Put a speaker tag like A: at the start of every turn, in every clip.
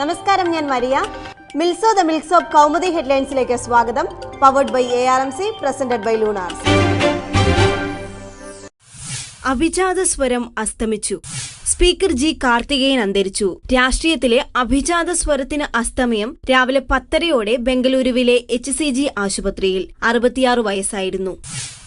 A: നമസ്കാരം ഞാൻ Maria. Milso the milks of Kaumudi ഹെഡ്ലൈൻസിലേക്ക് സ്വാഗതം. Powered by A R M C presented by Lunars
B: അഭിജാത സ്വരം അസ്തമിച്ചു. സ്പീക്കർ ജി കാർത്തികേയൻ അന്തരിച്ചു. രാഷ്ട്രീയത്തിലെ അഭിജാത സ്വരത്തിന് അസ്തമയം രാവിലെ പത്തരയോടെ ബംഗളൂരുവിലെ എച്ച് സി ജി ആശുപത്രിയിൽ. അറുപത്തിയാറ് വയസ്സായിരുന്നു.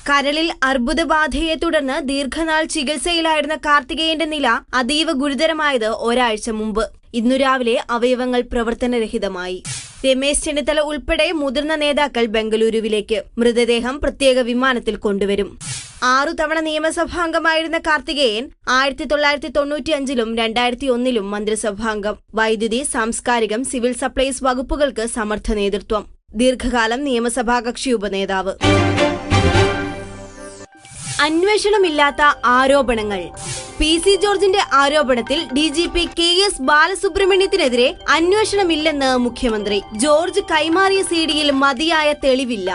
B: കരളിൽ അർബുദബാധയെ തുടർന്ന് ദീർഘനാൾ ചികിത്സയിലായിരുന്ന കാർത്തികേയന്റെ നില അതീവ ഗുരുതരമായത് ഒരാഴ്ച മുമ്പ്. ഇന്നു രാവിലെ അവയവങ്ങൾ പ്രവർത്തനരഹിതമായി. രമേശ് ചെന്നിത്തല ഉൾപ്പെടെ മുതിർന്ന നേതാക്കൾ ബംഗളൂരുവിലേക്ക് മൃതദേഹം പ്രത്യേക വിമാനത്തിൽ കൊണ്ടുവരും. ആറു തവണ നിയമസഭാംഗമായിരുന്ന കാർത്തികേയൻ ആയിരത്തി തൊള്ളായിരത്തി തൊണ്ണൂറ്റിയഞ്ചിലും രണ്ടായിരത്തി ഒന്നിലും മന്ത്രിസഭാംഗം. വൈദ്യുതി സാംസ്കാരികം സിവിൽ സപ്ലൈസ് വകുപ്പുകൾക്ക് സമർത്ഥ നേതൃത്വം. ദീർഘകാലം നിയമസഭാ കക്ഷി ഉപനേതാവ്. അന്വേഷണമില്ലാത്ത ആരോപണങ്ങൾ. പി സി ജോർജിന്റെ ആരോപണത്തിൽ D G P K S ബാലസുബ്രഹ്മണ്യത്തിനെതിരെ അന്വേഷണമില്ലെന്ന് മുഖ്യമന്ത്രി. ജോർജ് കൈമാറിയ സി ഡിയിൽ മതിയായ തെളിവില്ല.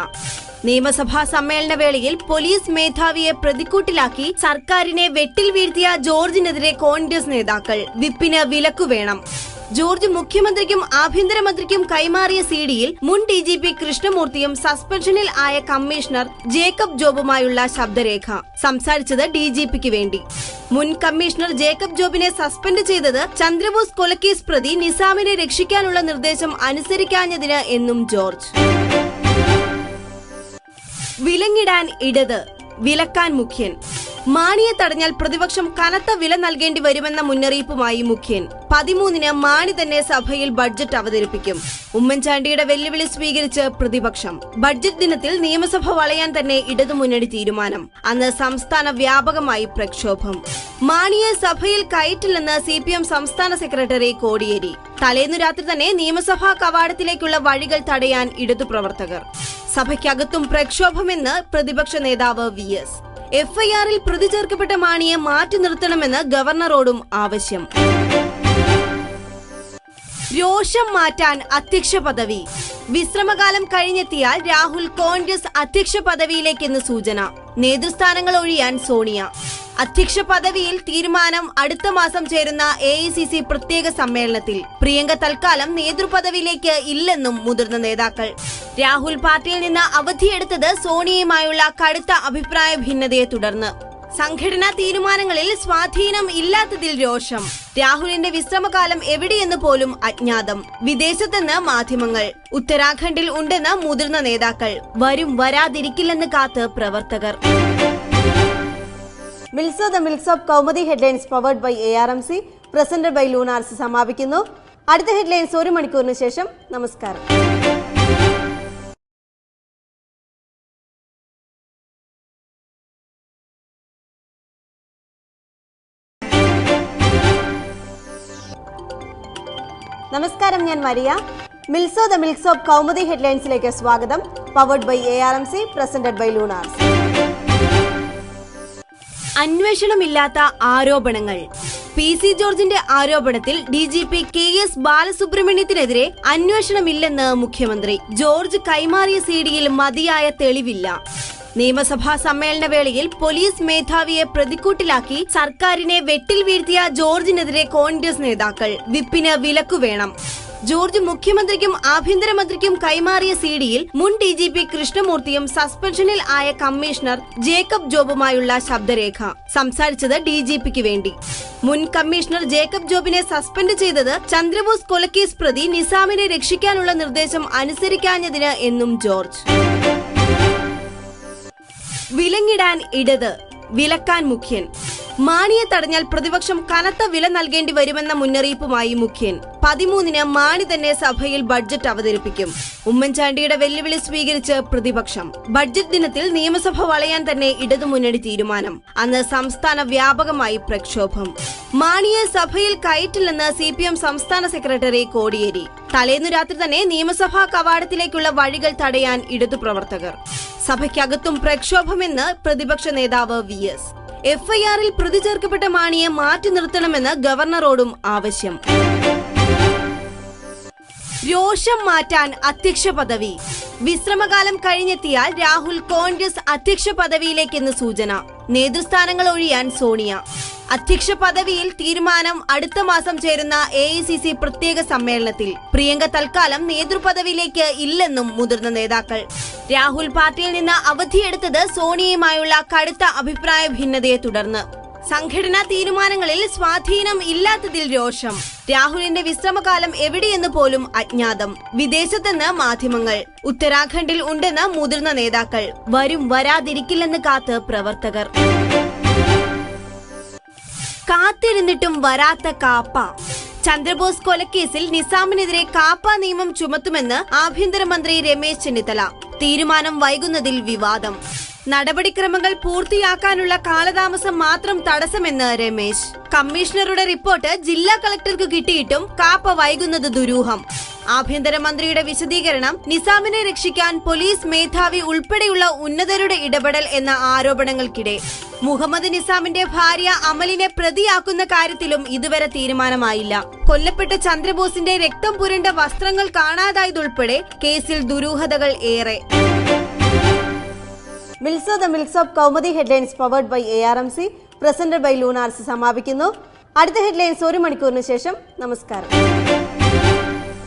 B: നിയമസഭാ സമ്മേളന വേളയിൽ പോലീസ് മേധാവിയെ പ്രതിക്കൂട്ടിലാക്കി സർക്കാരിനെ വെട്ടിൽ വീഴ്ത്തിയ ജോർജിനെതിരെ കോൺഗ്രസ് നേതാക്കൾ വിപ്പിന് വിലക്കു വേണം. ജോർജ് മുഖ്യമന്ത്രിക്കും ആഭ്യന്തരമന്ത്രിക്കും കൈമാറിയ സി ഡിയിൽ മുൻ ഡി ജി പി കൃഷ്ണമൂർത്തിയും സസ്പെൻഷനിൽ ആയ കമ്മീഷണർ ജേക്കബ് ജോബുമായുള്ള ശബ്ദരേഖ. സംസാരിച്ചത് ഡി ജി പിക്ക് വേണ്ടി. മുൻ കമ്മീഷണർ ജേക്കബ് ജോബിനെ സസ്പെൻഡ് ചെയ്തത് ചന്ദ്രബോസ് കൊലക്കേസ് പ്രതി നിസാമിനെ രക്ഷിക്കാനുള്ള നിർദ്ദേശം അനുസരിക്കാഞ്ഞതിന് എന്നും ജോർജ്. വിലങ്ങിടാൻ ഇടത്. വിലക്കാൻ മുഖ്യൻ. മാണിയെ തടഞ്ഞാൽ പ്രതിപക്ഷം കനത്ത വില നൽകേണ്ടി വരുമെന്ന മുന്നറിയിപ്പുമായി മുഖ്യൻ. പതിമൂന്നിന് മാണി തന്നെ സഭയിൽ ബഡ്ജറ്റ് അവതരിപ്പിക്കും. ഉമ്മൻചാണ്ടിയുടെ വെല്ലുവിളി സ്വീകരിച്ച് പ്രതിപക്ഷം. ബഡ്ജറ്റ് ദിനത്തിൽ നിയമസഭ വളയാൻ തന്നെ ഇടതുമുന്നണി തീരുമാനം. അന്ന് സംസ്ഥാന വ്യാപകമായി പ്രക്ഷോഭം. മാണിയെ സഭയിൽ കയറ്റില്ലെന്ന് സി പി എം സംസ്ഥാന സെക്രട്ടറി കോടിയേരി. തലേന്നു രാത്രി തന്നെ നിയമസഭാ കവാടത്തിലേക്കുള്ള വഴികൾ തടയാൻ ഇടതു പ്രവർത്തകർ സഭയ്ക്കകത്തും പ്രക്ഷോഭമെന്ന് പ്രതിപക്ഷ നേതാവ് വി എസ്. എഫ്ഐആറിൽ പ്രതി ചേർക്കപ്പെട്ട മാണിയെ മാറ്റി നിർത്തണമെന്ന് ഗവർണറോടും ആവശ്യം. രോഷം മാറ്റാൻ അധ്യക്ഷ പദവി. വിശ്രമകാലം കഴിഞ്ഞെത്തിയാൽ രാഹുൽ കോൺഗ്രസ് അധ്യക്ഷ പദവിയിലേക്കെന്ന് സൂചന. നേതൃസ്ഥാനങ്ങൾ ഒഴിയാൻ സോണിയ. അധ്യക്ഷ പദവിയിൽ തീരുമാനം അടുത്ത മാസം ചേരുന്ന എ പ്രത്യേക സമ്മേളനത്തിൽ. പ്രിയങ്ക തൽക്കാലം നേതൃപദവിയിലേക്ക് ഇല്ലെന്നും മുതിർന്ന നേതാക്കൾ. രാഹുൽ പാർട്ടിയിൽ നിന്ന് അവധിയെടുത്തത് സോണിയയുമായുള്ള കടുത്ത അഭിപ്രായ ഭിന്നതയെ തുടർന്ന്. സംഘടനാ തീരുമാനങ്ങളിൽ സ്വാധീനം ഇല്ലാത്തതിൽ രോഷം. രാഹുലിന്റെ വിശ്രമകാലം എവിടെയെന്ന് പോലും അജ്ഞാതം. വിദേശത്തെന്ന് മാധ്യമങ്ങൾ. ഉത്തരാഖണ്ഡിൽ ഉണ്ടെന്ന് മുതിർന്ന നേതാക്കൾ. വരും വരാതിരിക്കില്ലെന്ന് കാത്ത് പ്രവർത്തകർ.
A: Milso the milks of Kaumudi headlines powered by A R M C presented by Lunars സമാപിക്കുന്നു. അടുത്ത ഹെഡ്ലൈൻസ് ഒരു മണിക്കൂറിന് ശേഷം. നമസ്കാരം. നമസ്കാരം ഞാൻ Maria. Milso the milks of Kaumudi ഹെഡ്ലൈൻസിലേക്ക് സ്വാഗതം. Powered by A R M C presented by Lunars
B: അന്വേഷണമില്ലാത്ത ആരോപണങ്ങൾ. പി സി ജോർജിന്റെ ആരോപണത്തിൽ D G P K S ബാലസുബ്രഹ്മണ്യത്തിനെതിരെ അന്വേഷണമില്ലെന്ന് മുഖ്യമന്ത്രി. ജോർജ് കൈമാറിയ സിഡിയിൽ മതിയായ തെളിവില്ല. നിയമസഭാ സമ്മേളന വേളയിൽ പോലീസ് മേധാവിയെ പ്രതിക്കൂട്ടിലാക്കി സർക്കാരിനെ വെട്ടിൽ വീഴ്ത്തിയ ജോർജിനെതിരെ കോൺഗ്രസ് നേതാക്കൾ. വിപ്പിന് വിലക്കു വേണം. ജോർജ് മുഖ്യമന്ത്രിക്കും ആഭ്യന്തരമന്ത്രിക്കും കൈമാറിയ സി ഡിയിൽ മുൻ ഡി ജി പി കൃഷ്ണമൂർത്തിയും സസ്പെൻഷനിൽ ആയ കമ്മീഷണർ ജേക്കബ് ജോബുമായുള്ള ശബ്ദരേഖ. സംസാരിച്ചത് ഡി ജി പിക്ക് വേണ്ടി. മുൻ കമ്മീഷണർ ജേക്കബ് ജോബിനെ സസ്പെൻഡ് ചെയ്തത് ചന്ദ്രബോസ് കൊലക്കേസ് പ്രതി നിസാമിനെ രക്ഷിക്കാനുള്ള നിർദ്ദേശം അനുസരിക്കാഞ്ഞതിന് എന്നും ജോർജ്. വിലങ്ങിടാൻ ഇടത് വിലക്കാൻ മുഖ്യൻ. മാണിയെ തടഞ്ഞാൽ പ്രതിപക്ഷം കനത്ത വില നൽകേണ്ടി വരുമെന്ന മുന്നറിയിപ്പുമായി മുഖ്യൻ. പതിമൂന്നിന് മാണി തന്നെ സഭയിൽ ബഡ്ജറ്റ് അവതരിപ്പിക്കും. ഉമ്മൻചാണ്ടിയുടെ വെല്ലുവിളി സ്വീകരിച്ച് പ്രതിപക്ഷം. ബഡ്ജറ്റ് ദിനത്തിൽ നിയമസഭ വളയാൻ തന്നെ ഇടതുമുന്നണി തീരുമാനം. അന്ന് സംസ്ഥാന വ്യാപകമായി പ്രക്ഷോഭം. മാണിയെ സഭയിൽ കയറ്റില്ലെന്ന് സി പി എം സംസ്ഥാന സെക്രട്ടറി കോടിയേരി. തലേന്ന് രാത്രി തന്നെ നിയമസഭാ കവാടത്തിലേക്കുള്ള വഴികൾ തടയാൻ ഇടതു പ്രവർത്തകർ. സഭയ്ക്കകത്തും പ്രക്ഷോഭമെന്ന് പ്രതിപക്ഷ നേതാവ് വി എസ്. എഫ്ഐആറിൽ പ്രതി ചേർക്കപ്പെട്ട മാണിയെ മാറ്റി നിർത്തണമെന്ന് ഗവർണറോടും ആവശ്യം. രോഷം മാറ്റാൻ അധ്യക്ഷ പദവി. വിശ്രമകാലം കഴിഞ്ഞെത്തിയാൽ രാഹുൽ കോൺഗ്രസ് അധ്യക്ഷ പദവിയിലേക്കെന്ന് സൂചന. നേതൃസ്ഥാനങ്ങൾ ഒഴിയാൻ സോണിയ. അധ്യക്ഷ പദവിയിൽ തീരുമാനം അടുത്ത മാസം ചേരുന്ന എ പ്രത്യേക സമ്മേളനത്തിൽ പ്രിയങ്ക തൽക്കാലം നേതൃപദവിയിലേക്ക് ഇല്ലെന്നും മുതിർന്ന നേതാക്കൾ. രാഹുൽ പാർട്ടിയിൽ നിന്ന് അവധിയെടുത്തത് സോണിയയുമായുള്ള കടുത്ത അഭിപ്രായ ഭിന്നതയെ തുടർന്ന്. സംഘടനാ തീരുമാനങ്ങളിൽ സ്വാധീനം ഇല്ലാത്തതിൽ രോഷം. രാഹുലിന്റെ വിശ്രമകാലം എവിടെയെന്ന് പോലും അജ്ഞാതം. വിദേശത്തെന്ന് മാധ്യമങ്ങൾ. ഉത്തരാഖണ്ഡിൽ ഉണ്ടെന്ന് മുതിർന്ന നേതാക്കൾ. വരും വരാതിരിക്കില്ലെന്ന് കാത്ത് പ്രവർത്തകർ. കാത്തിരുന്നിട്ടും വരാത്ത കാപ്പ. ചന്ദ്രബോസ് കൊലക്കേസിൽ നിസാമിനെതിരെ കാപ്പ നിയമം ചുമത്തുമെന്ന് ആഭ്യന്തരമന്ത്രി രമേശ് ചെന്നിത്തല. തീരുമാനം വൈകുന്നതിൽ വിവാദം. നടപടിക്രമങ്ങൾ പൂർത്തിയാക്കാനുള്ള കാലതാമസം മാത്രം തടസ്സമെന്ന് രമേശ്. കമ്മീഷണറുടെ റിപ്പോർട്ട് ജില്ലാ കളക്ടർക്ക് കിട്ടിയിട്ടും കാപ്പ വൈകുന്നത് ദുരൂഹം. ആഭ്യന്തരമന്ത്രിയുടെ വിശദീകരണം നിസാമിനെ രക്ഷിക്കാൻ പോലീസ് മേധാവി ഉൾപ്പെടെയുള്ള ഉന്നതരുടെ ഇടപെടൽ എന്ന ആരോപണങ്ങൾക്കിടെ. മുഹമ്മദ് നിസാമിന്റെ ഭാര്യ അമലിനെ പ്രതിയാക്കുന്ന കാര്യത്തിലും ഇതുവരെ തീരുമാനമായില്ല. കൊല്ലപ്പെട്ട ചന്ദ്രബോസിന്റെ രക്തം പുരണ്ട വസ്ത്രങ്ങൾ കാണാതായതുൾപ്പെടെ കേസിൽ ദുരൂഹതകൾ ഏറെ.
A: Milso Kaumudi headlines powered by A R M C presented by Lunars സമാപിക്കുന്നു. അടുത്ത ഹെഡ്ലൈൻസ് ഒരു മണിക്കൂറിന് ശേഷം. നമസ്കാരം.